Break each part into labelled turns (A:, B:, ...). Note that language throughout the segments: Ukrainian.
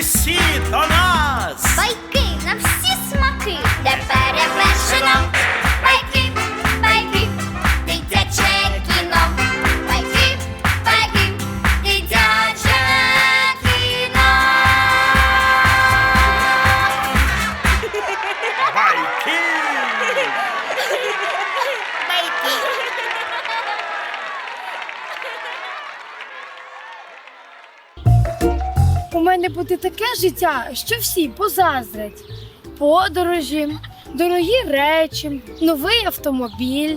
A: усі до нас! Байки на всі! У мене буде таке життя, що всі позаздрять. Подорожі, дорогі речі, новий автомобіль.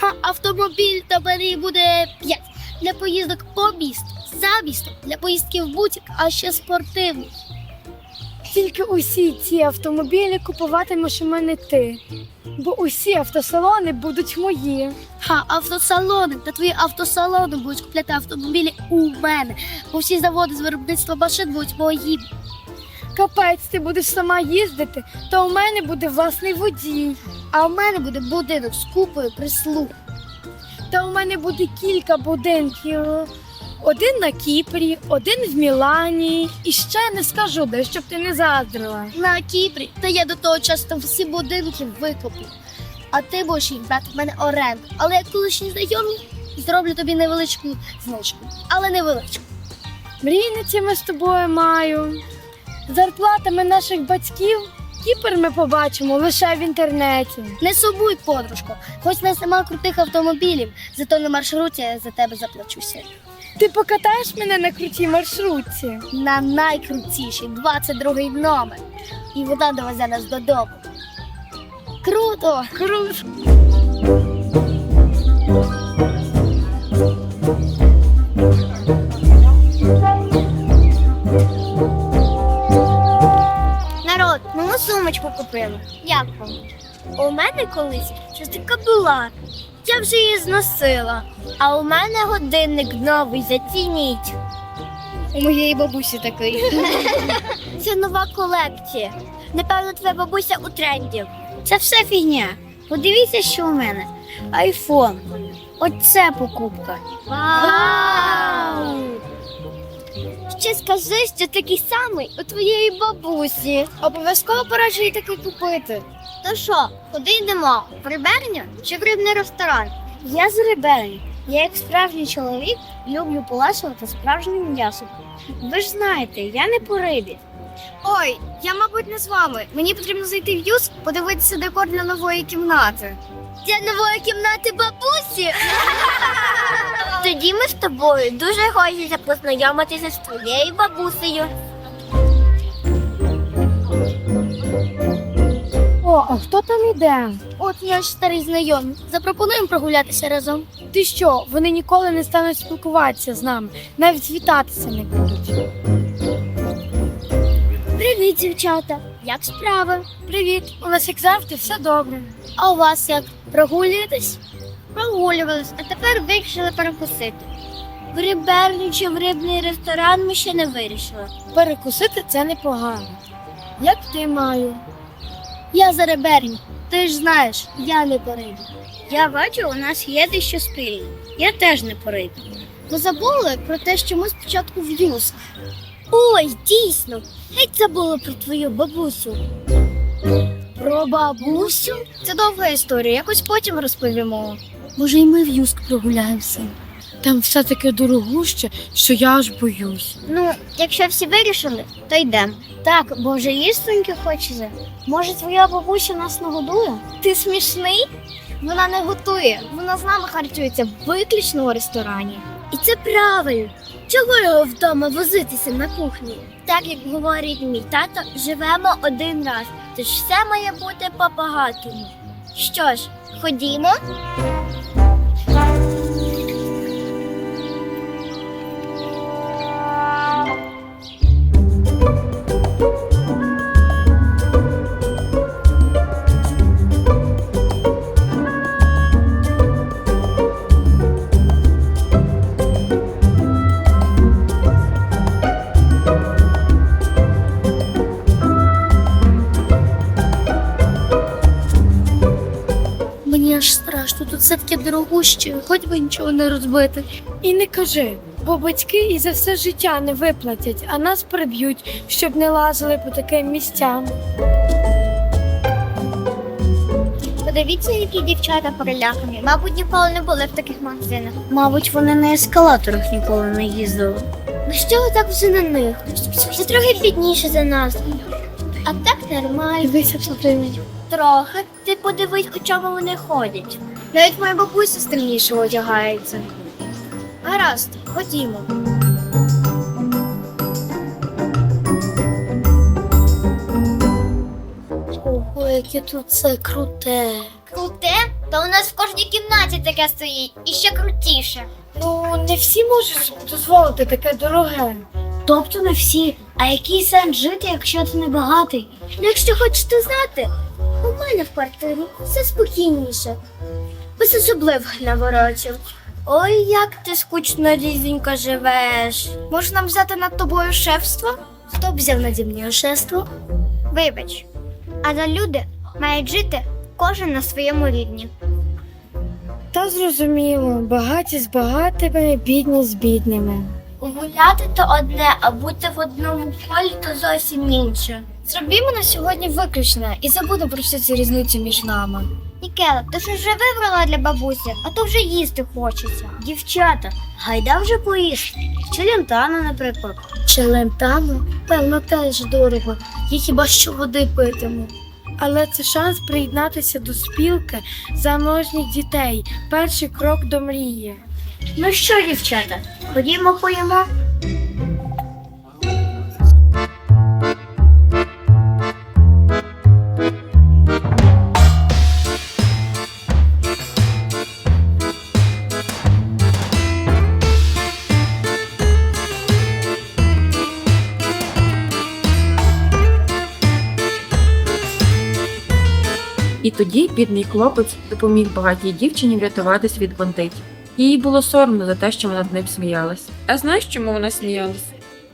B: Ха, автомобіль та бері буде 5 для поїздок по місту, за містом, для поїздки в бутік, а ще спортивний.
A: Тільки усі ці автомобілі купуватимеш у мене ти. Бо усі автосалони будуть мої.
B: Ха, автосалони та твої автосалони будуть купляти автомобілі у мене, бо всі заводи з виробництва машин будуть моїм.
A: Капець, ти будеш сама їздити, то у мене буде власний водій.
B: А у мене буде будинок з купою прислуг.
A: Та у мене буде кілька будинків. Один на Кіпрі, один в Мілані. І ще не скажу, де щоб ти не заздрила.
B: На Кіпрі, та я до того часу там всі будинки викоплю. А ти будеш їх брати в мене оренду. Але як колишній знайомий, зроблю тобі невеличку знижку. Але невеличку.
A: Мрійниці ми з тобою маю. Зарплатами наших батьків Кіпр ми побачимо лише в інтернеті.
B: Не сумуй, подружко. Хоч в нас нема крутих автомобілів, зато на маршруті я за тебе заплачуся.
A: Ти покатаєш мене на крутій маршрутці.
B: На найкрутіший 22-й номер. І вода довезе нас додому. Круто!
A: Круто.
B: Народ, нову сумочку купила. Як вам? У мене колись щось така була. Я вже її зносила. А у мене годинник новий, зацініть. У моєї бабусі такий. Це нова колекція. Напевно, твоя бабуся у тренді. Це все фігня. Подивіться, що у мене. Айфон. Оце покупка. Вау! Ще скажи, що такий самий у твоєї бабусі. Обов'язково пораджу їй такий купити. То що, куди йдемо? В риберню чи в рибний ресторан? Я з риберні. Я як справжній чоловік люблю поласувати справжнім м'ясом. Ви ж знаєте, я не по рибі. Ой, я, мабуть, не з вами. Мені потрібно зайти в юз, подивитися декор для нової кімнати. Для нової кімнати бабусі. Тоді ми з тобою дуже хочеться познайомитися з твоєю бабусею.
A: А хто там іде?
B: От я старий знайомий. Запропонуємо прогулятися разом.
A: Ти що, вони ніколи не стануть спілкуватися з нами, навіть вітатися не будуть.
B: Привіт, дівчата. Як справи?
A: Привіт, у нас як завжди все добре.
B: А у вас як? Прогулюєтесь? Прогулювались, а тепер вирішили перекусити. В риберню чи в рибний ресторан ми ще не вирішили.
A: Перекусити це непогано. Як ти маю?
B: Я за риберню. Ти ж знаєш, я не порибі. Я бачу, у нас є дещо спільне. Я теж не по рибі. Ви забули про те, що ми спочатку в юск. Ой, дійсно, геть забула про твою бабусю. Про бабусю? Це довга історія, якось потім розповімо. Може, і ми в юск прогуляємося.
A: Там все таке дорогуще, що я аж боюсь.
B: Ну, якщо всі вирішили, то йдемо. Так, бо вже їстоньки хочеться. Може, твоя бабуся нас нагодує? Ти смішний? Вона не готує. Вона з нами харчується виключно у ресторані. І це правильно. Чого його вдома возитися на кухні? Так як говорить мій тато, живемо один раз, тож все має бути по-багатому. Що ж, ходімо? Мені аж страшно, тут все таке дорогуще, хоч би нічого не розбити.
A: І не кажи, бо батьки і за все життя не виплатять, а нас приб'ють, щоб не лазили по таким місцям.
B: Подивіться, які дівчата перелякані. Мабуть, ніколи не були в таких магазинах. Мабуть, вони на ескалаторах ніколи не їздили. Ну що ви так вже на них? Це трохи бідніше за нас. А так нормально.
A: Дивися.
B: Трохи подивись, у чому вони ходять. Навіть моя бабуся стрільніше одягається. Гаразд, ходімо.
A: Ого, яке тут це круте.
B: Круте? Та у нас в кожній кімнаті таке стоїть і ще крутіше.
A: Ну, не всі можуть дозволити таке дороге.
B: Тобто не всі. А який сенс жити, якщо ти не багатий? Ну, якщо хочете знати, мене в квартирі все спокійніше. Без особливих наворотів. Ой, як ти скучно різенько живеш. Може нам взяти над тобою шефство? Хто б взяв наді мною шефство? Вибач, але люди мають жити кожен на своєму рівні.
A: Та зрозуміло, багаті з багатими, бідні з бідними.
B: Гуляти то одне, а бути в одному полі то зовсім інше.
A: Зробімо на сьогодні виключне і забудемо про всю цю різницю між нами.
B: Нікела, ти ж вже вибрала для бабусі, а то вже їсти хочеться. Дівчата, гайда вже поїсти. Чи лентана, наприклад.
A: Челентану, певно, теж дорого. Я хіба що води питиму. Але це шанс приєднатися до спілки заможніх дітей. Перший крок до мрії.
B: Ну що, дівчата, ходімо поїмо.
C: І тоді бідний хлопець допоміг багатій дівчині врятуватись від бандитів. Їй було соромно за те, що вона над ним сміялась. А знаєш, чому вона сміялась?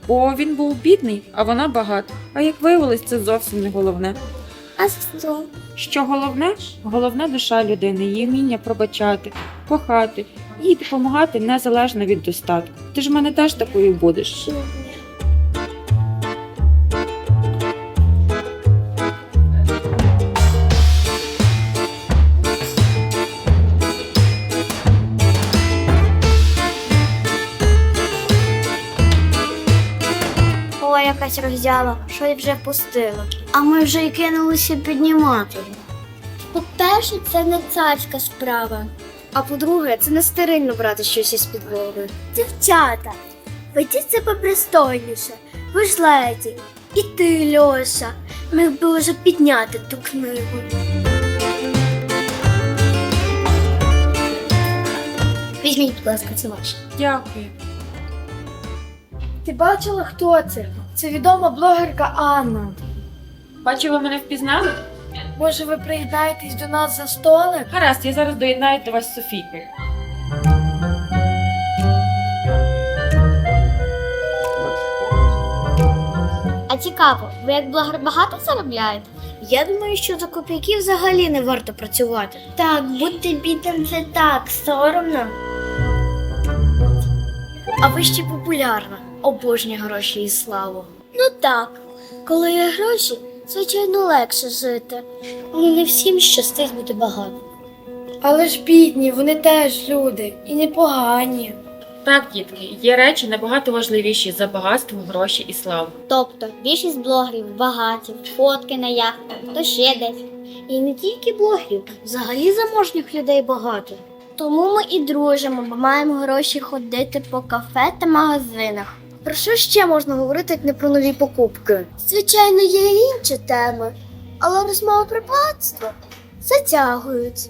C: Бо він був бідний, а вона багата. А як виявилось, це зовсім не головне.
B: А що?
C: Що головне? Головне душа людини, її вміння пробачати, кохати і допомагати незалежно від достатку. Ти ж в мене теж такою будеш.
B: Якась роззяла, що я вже впустила. А ми вже й кинулися піднімати. По-перше, це не царська справа. А по-друге, це не стерильно брати щось із підлоги. Дівчата, ведіть себе пристойніше. Ви ж леді. І ти, Льоша, міг би вже підняти ту книгу. Візьміть, будь ласка, це ваше.
C: Дякую.
A: Ти бачила, хто це? Це відома блогерка Анна.
C: Бачу, ви мене впізнали?
A: Може, ви приєднаєтесь до нас за столик?
C: Гаразд, я зараз доєднаю до вас з Софійкою.
B: А цікаво, ви як блогер багато заробляєте? Я думаю, що за копійки взагалі не варто працювати. Так, бути бідним це так, соромно. А ви ще популярна, обожнюю гроші і славу. Ну так, коли є гроші, звичайно легше жити. Але не всім щастить бути багатим.
A: Але ж бідні, вони теж люди і непогані.
C: Так, дітки, є речі набагато важливіші за багатство, гроші і славу.
B: Тобто більшість блогерів багаті, фотки на яхтах, то ще десь. І не тільки блогерів, взагалі заможніх людей багато. Тому ми і дружимо, бо маємо гроші ходити по кафе та магазинах. Про що ще можна говорити, як не про нові покупки? Звичайно, є і інші теми, але розмови про багатство затягують.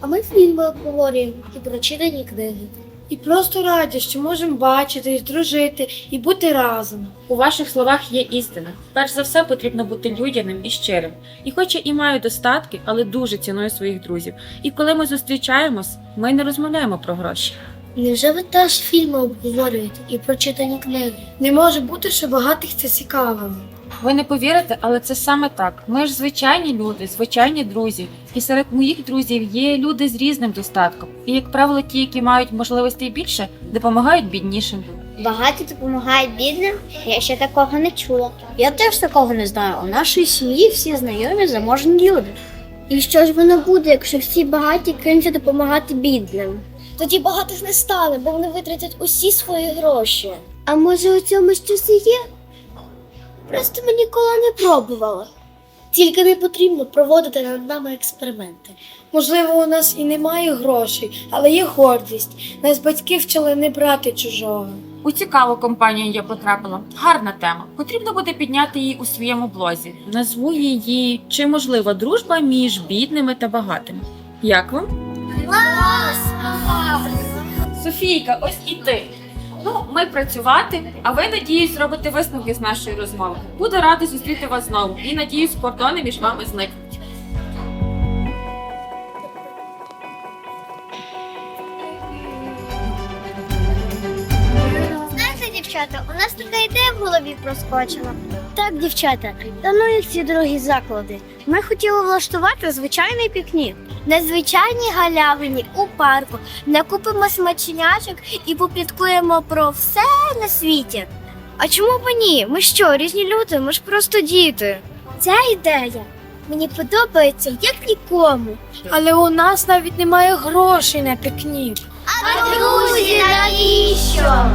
B: А ми фільми обговорюємо і прочитані книги.
A: І просто раді, що можемо бачитись, дружити і бути разом.
C: У ваших словах є істина. Перш за все потрібно бути людяним і щирим. І хоч я і маю достатки, але дуже ціную своїх друзів. І коли ми зустрічаємось, ми не розмовляємо про гроші.
B: Невже ви теж фільми обговорюєте і прочитані книги?
A: Не може бути, що багатих це цікавим.
C: Ви не повірите, але це саме так. Ми ж звичайні люди, звичайні друзі. І серед моїх друзів є люди з різним достатком. І, як правило, ті, які мають можливостей більше, допомагають біднішим.
B: Багаті допомагають бідним? Я ще такого не чула. Я теж такого не знаю. У нашій сім'ї всі знайомі заможні люди. І що ж воно буде, якщо всі багаті кинуться допомагати бідним? Тоді багатих не стане, бо вони витратять усі свої гроші. А може у цьому щось і є? Просто ми ніколи не пробувала. Тільки не потрібно проводити над нами експерименти.
A: Можливо, у нас і немає грошей, але є гордість. Нас батьки вчили не брати чужого.
C: У цікаву компанію я потрапила. Гарна тема. Потрібно буде підняти її у своєму блозі. Назву її чи можлива дружба між бідними та багатими. Як вам? Софійка, ось і ти. Ну, ми працювати, а ви, надіюсь, робите висновки з нашої розмови. Буду рада зустріти вас знову і надіюсь, кордони між вами зникнуть.
B: Дівчата, у нас така ідея в голові проскочила. Так, дівчата, та ну їх ці дорогі заклади. Ми хотіли влаштувати звичайний пікнік. На звичайній галявині у парку накупимо смачнячок і попліткуємо про все на світі. А чому б ні? Ми що, різні люди, ми ж просто діти. Ця ідея мені подобається як нікому.
A: Але у нас навіть немає грошей на пікнік.
B: А друзі, навіщо?